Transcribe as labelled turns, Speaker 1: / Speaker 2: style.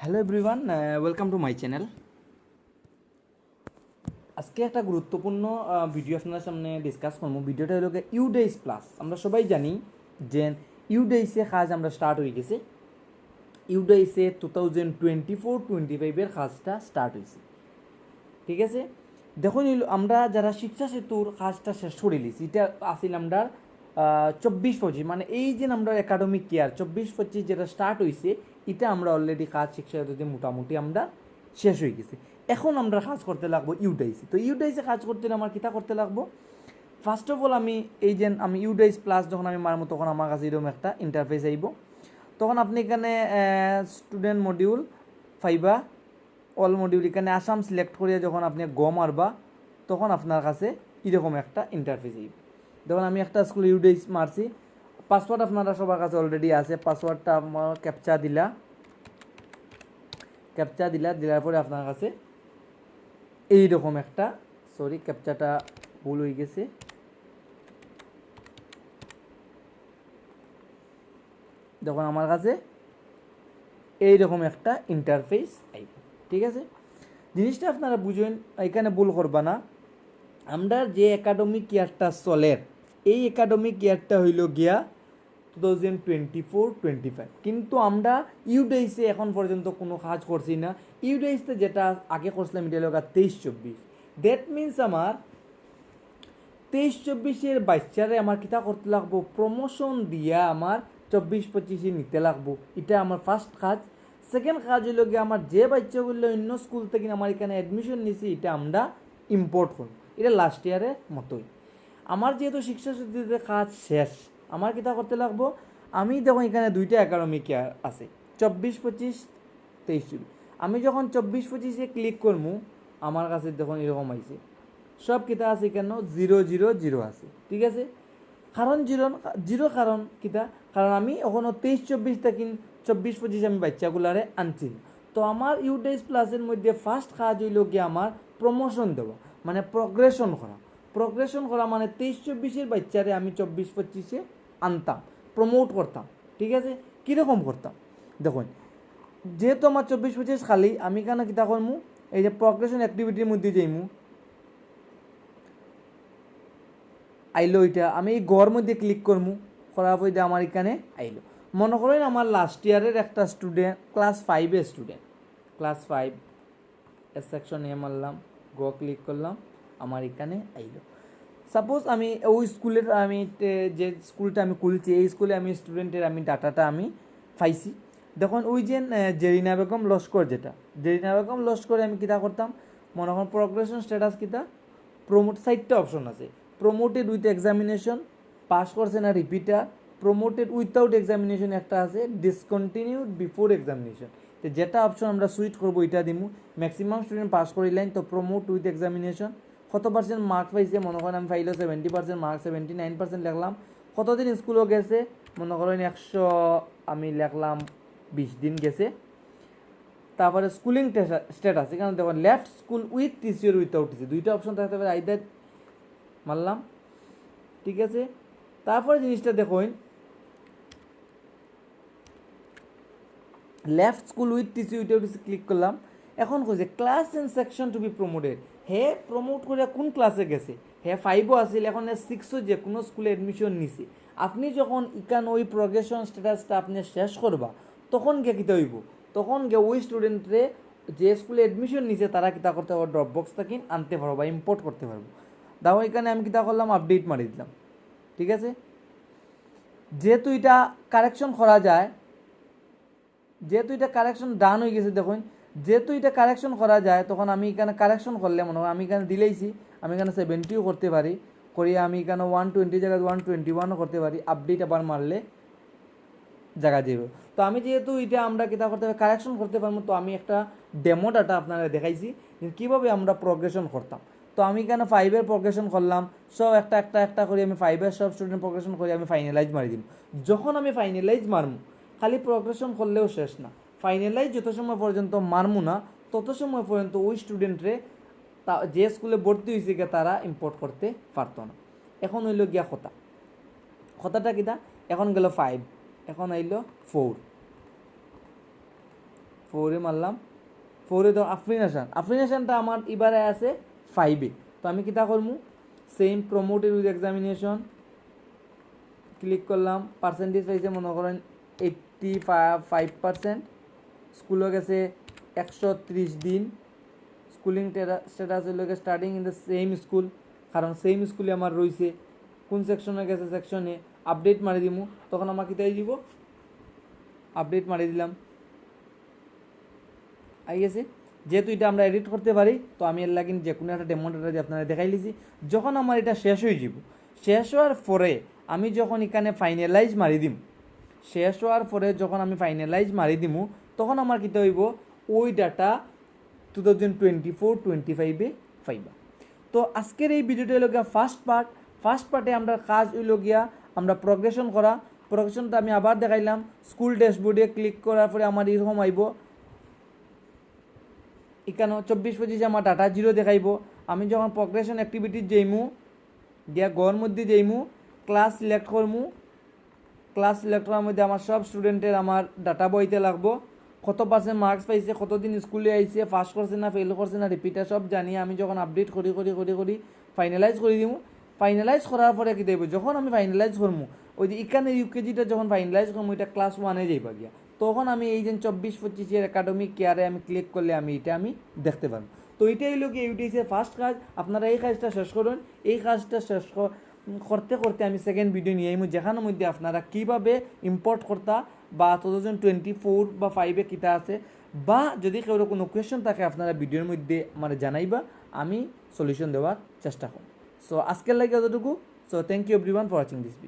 Speaker 1: Hello everyone welcome to my channel আজকে একটা গুরুত্বপূর্ণ ভিডিও আপনার সামনে ডিসকাস করব। ভিডিওটা হলো ইউডেইস প্লাস আমরা সবাই জানি যে ইউডেইসে কাজ আমরা স্টার্ট হয়ে গেছে। ইউডেইসে two thousand twenty four twenty ফাইভের কাজটা স্টার্ট হয়েছে। ঠিক আছে? দেখুন, আমরা যারা শিক্ষা সেতুর কাজটা শেষ করে লিছি এটা আসিল আমরা চব্বিশ পঁচিশ মানে এই যে আমরা একাডেমিক কেয়ার চব্বিশ পঁচিশ যেটা স্টার্ট হয়েছে এটা আমরা অলরেডি কাজ শিক্ষা মোটামুটি আমরা শেষ হয়ে গেছে। এখন আমরা কাজ করতে লাগবো ইউডাইসি তো ইউডাইসে কাজ করতে আমার কিতা করতে লাগবো? ফার্স্ট অফ অল আমি এই যে, আমি ইউডাইস প্লাস যখন আমি মারবো তখন আমার কাছে এরকম একটা ইন্টারফেস আইব। তখন আপনি এখানে স্টুডেন্ট মডিউল ফাইবা অল মডিউল এখানে আসাম সিলেক্ট করিয়া যখন আপনি গ মারবা, তখন আপনার কাছে এরকম একটা ইন্টারফেস আইব। দেখুন, আমি একটা স্কুল ইউডেইস মারছি। পাসওয়ার্ড আপনারা সবার কাছে অলরেডি আছে। পাসওয়ার্ডটা আমার ক্যাপচা দিলা। ক্যাপচা দিলা, দিলার পরে আপনার কাছে এইরকম একটা সরি ক্যাপচাটা ভুল হয়ে গেছে। দেখুন, আমার কাছে এইরকম একটা ইন্টারফেস আইব। ঠিক আছে? জিনিসটা আপনারা বুঝবেন এখানে ভুল করবা না। আমরা যে একাডেমিক ইয়ারটা চলের এই একাডেমিক ইয়ারটা হইল গিয়া two thousand twenty four twenty five কিন্তু আমরা ইউডেইসে এখন পর্যন্ত কোনো কাজ করছি না। ইউডেইসতে যেটা আগে করছিলাম, এটা হলো তেইশ চব্বিশ। দ্যাট মিন্স আমার তেইশ চব্বিশের বাচ্চারে আমার কিতা করতে লাগবো? প্রমোশন দিয়া আমার চব্বিশ পঁচিশে নিতে লাগবো। এটা আমার ফার্স্ট কাজ। সেকেন্ড কাজ হইল গিয়ে আমার যে বাচ্চাগুলো অন্য স্কুল থেকে আমার এখানে অ্যাডমিশন নিছি, এটা আমরা ইম্পোর্ট করব। এটা লাস্ট ইয়ারের মতোই। আমার যেহেতু শিক্ষা সমিতিতে কাজ শেষ, আমার কিতা করতে লাগবো? আমি দেখুন এখানে দুইটা একাডেমিক ইয়ার আছে, চব্বিশ, পঁচিশ, তেইশ চব্বিশ আমি যখন চব্বিশ, পঁচিশে ক্লিক করব আমার কাছে দেখুন এরকম আইছে। সব কিতা আছে কেন? জিরো জিরো জিরো আছে, ঠিক আছে? কারণ জিরো জিরো কারণ কিতা কারণ আমি এখনও তেইশ, চব্বিশ থেকে চব্বিশ, পঁচিশ আমি বাচ্চাগুলারে আনছি। তো আমার ইউডেস প্লাসের মধ্যে ফার্স্ট কাজ হইল গিয়ে আমার প্রমোশন দেওয়া মানে প্রগ্রেশন করা। প্রগ্রেশন করা মানে তেইশ চব্বিশের বাচ্চারে আমি চব্বিশ পঁচিশে আনতাম প্রমোট করতাম, ঠিক আছে? কীরকম করতাম? দেখুন, যেহেতু আমার চব্বিশ পঁচিশ খালি, আমি কেন কিতা করমু? এই যে প্রগ্রেশন অ্যাক্টিভিটির মধ্যে যাইমু। আইলো এটা, আমি এই গড় মধ্যে ক্লিক করমু। করার পর আমার এখানে আইলো। মনে করেন আমার লাস্ট ইয়ারের একটা স্টুডেন্ট ক্লাস ফাইভের student class five section A মারলাম গ ক্লিক করলাম। আমার এখানে আইলো। সাপোজ আমি ওই স্কুলের, আমি যে স্কুলটা আমি খুলছি, এই স্কুলে আমি স্টুডেন্টের আমি ডাটাটা আমি পাইছি। দেখুন ওই যে জেরিনা বেগম লস্কর যেটা, জেরিনা বেগম লস্করে আমি কিতা করতাম? মনে করেন প্রগ্রেশন স্ট্যাটাস কিতা? প্রমোট সাইটটা অপশন আছে। প্রমোটেড উইথ এক্সামিনেশন পাস করছে না রিপিটার প্রমোটেড উইথাউট এক্সামিনেশন একটা আছে ডিসকন্টিনিউড বিফোর এক্সামিনেশন তো যেটা অপশন আমরা সুইট করব এটা দিমু। ম্যাক্সিমাম স্টুডেন্ট পাস করিলেন, তো প্রমোট উইথ এক্সামিনেশন কত পার্সেন্ট মার্কস পাইছে? মনে করেন আমি পাইলো seventy percent mark seventy nine percent লিখলাম। কতদিন স্কুলও গেছে? মনে করেন একশো, আমি লিখলাম বিশ দিন গেছে। তারপরে স্কুলিং স্ট্যাটাস এখানে দেখুন লেফট স্কুল উইথ টিসি আর উইথাউট টিসি দুইটা অপশন থাকতে পারে আইদার মারলাম, ঠিক আছে? তারপরে জিনিসটা দেখুন left school with TC without TC click করলাম। এখন কইছে class and section to be promoted hey promote করে কোন ক্লাসে গেছে? হে ফাইভও আছিল, এখন সিক্সও যে কোনো স্কুলে এডমিশন নিছে। আপনি যখন ইকান ওই প্রগ্রেশন স্ট্যাটাসটা আপনি শেষ করবা তখন গিয়ে কিতা হইব? তখন গিয়ে ওই স্টুডেন্টরে যে স্কুলে এডমিশন নিছে তারা কিতা করতে পারব ড্রপ বক্স থেকে আনতে পারব বা ইম্পোর্ট করতে পারব দাও এখানে আমি কিতা করলাম আপডেট মারি দিলাম। ঠিক আছে? যেহেতু এটা কারেকশন করা যায়, যেহেতু এটা কারেকশন ডান হয়ে গেছে দেখুন যেহেতু এটা কারেকশন করা যায়, তখন আমি এখানে কারেকশন করলে মনে হয় আমি এখানে দিলেইছি, আমি এখানে সেভেন্টিও করতে পারি, করিয়ে আমি এখানে ওয়ান টোয়েন্টি জায়গায় ওয়ান টোয়েন্টি ওয়ানও করতে পারি আপডেট আবার মারলে জায়গা যাবে তো আমি যেহেতু এটা আমরা কিতা করতে পারি কারেকশন করতে পারব, তো আমি একটা ডেমো ডাটা আপনারা দেখাইছি কীভাবে আমরা প্রগ্রেশন করতাম। তো আমি কেন ফাইভের প্রগ্রেশন করলাম, সব একটা একটা একটা করে, আমি ফাইভের সব স্টুডেন্ট প্রগ্রেশন করে, আমি ফাইনালাইজ মারি দিম। যখন আমি ফাইনালাইজ মারমু খালি প্রগ্রেশন করলেও শেষ না। ফাইনালাইজ যত সময় পর্যন্ত মারমু না, তত সময় পর্যন্ত ওই স্টুডেন্টরে তা, যে স্কুলে ভর্তি হয়েছে গিয়ে তারা ইম্পোর্ট করতে পারতো না। এখন হইল গিয়া কথা কথাটা কিটা এখন গেল ফাইভ এখন আইল ফোর ফোরে মারলাম। ফোরে তো আফরিন হাসান আফরিন হাসানটা আমার এবারে আছে ফাইভে তো আমি কিতা করব same promoted with examination click করলাম। পার্সেন্টেজ পাইছে মনে করেন এইট্টি ফাইভ পার্সেন্ট স্কুলে গেছে একশো ত্রিশ দিন। স্কুলিং স্ট্যাটাস হইল starting in the same school কারণ সেম স্কুলে আমার রয়েছে। কোন সেকশনে গেছে সেকশনে আপডেট মারি দিমু। তখন আমার কিতাই দিব। আপডেট মারি দিলাম। আই গেছে? যেহেতু এটা আমরা এডিট করতে পারি, তো আমি এর লাগিন যে কোনো একটা ডেমোটা দিয়ে আপনারা দেখাই লিছি। যখন আমার এটা শেষ হয়ে যাব শেষ হওয়ার পরে আমি যখন এখানে ফাইনালাইজ মারি দিম, শেষ হওয়ার পরে যখন আমি ফাইনালাইজ মারি দিমু তখন আমার কীতে হইব ওই data two thousand twenty four twenty ফাইভে পাইবা তো আজকের এই ভিডিওটা হলো গিয়া ফার্স্ট পার্ট ফার্স্ট পার্টে আমরা কাজ হইল গিয়া আমরা প্রগ্রেশন করা। প্রগ্রেশনটা আমি আবার দেখাইলাম। স্কুল ড্যাশবোর্ডে ক্লিক করার পরে আমার এরকম আইব এখানে চব্বিশ পঁচিশে আমার ডাটা জিরো দেখাইব। আমি যখন প্রগ্রেশন অ্যাক্টিভিটির যাইমু, গিয়া গর মধ্যে যাইমু ক্লাস সিলেক্ট করমু ক্লাস সিলেক্ট করার মধ্যে আমার সব স্টুডেন্টের আমার ডাটা বইতে লাগবো। কত পার্সেন্ট মার্কস পাইছে, কতদিন স্কুলে আইছে পাস করছে না ফেল করছে না রিপিটার সব জানি আমি যখন আপডেট করি করি করি করি ফাইনালাইজ করে দিমু। ফাইনালাইজ করার পরে কি দেবো যখন আমি ফাইনালাইজ করমু ওই যে এখানে ইউকেজিটা যখন ফাইনালাইজ করব এটা ক্লাস ওয়ানে যাইবা গিয়া। তখন আমি এই যে চব্বিশ পঁচিশের একাডেমিক কেয়ারে আমি ক্লিক করলে আমি এটা আমি দেখতে পারব তো এটাই হলো কি ইউটিএসের ফার্স্ট কাজ আপনারা এই কাজটা শেষ করুন, এই কাজটা শেষ করতে করতে আমি সেকেন্ড ভিডিও নিয়ে আইমু, যেখানের মধ্যে আপনারা কীভাবে ইম্পোর্ট করতা বা টু থাউজেন্ড টোয়েন্টি ফোর বা ফাইভে কিতা আছে, বা যদি কেউ কোনো কোয়েশন থাকে আপনারা ভিডিওর মধ্যে মানে জানাইবা, আমি সলিউশন দেওয়ার চেষ্টা করব। সো আজকের লাগে অতটুকু so thank you everyone for watching this video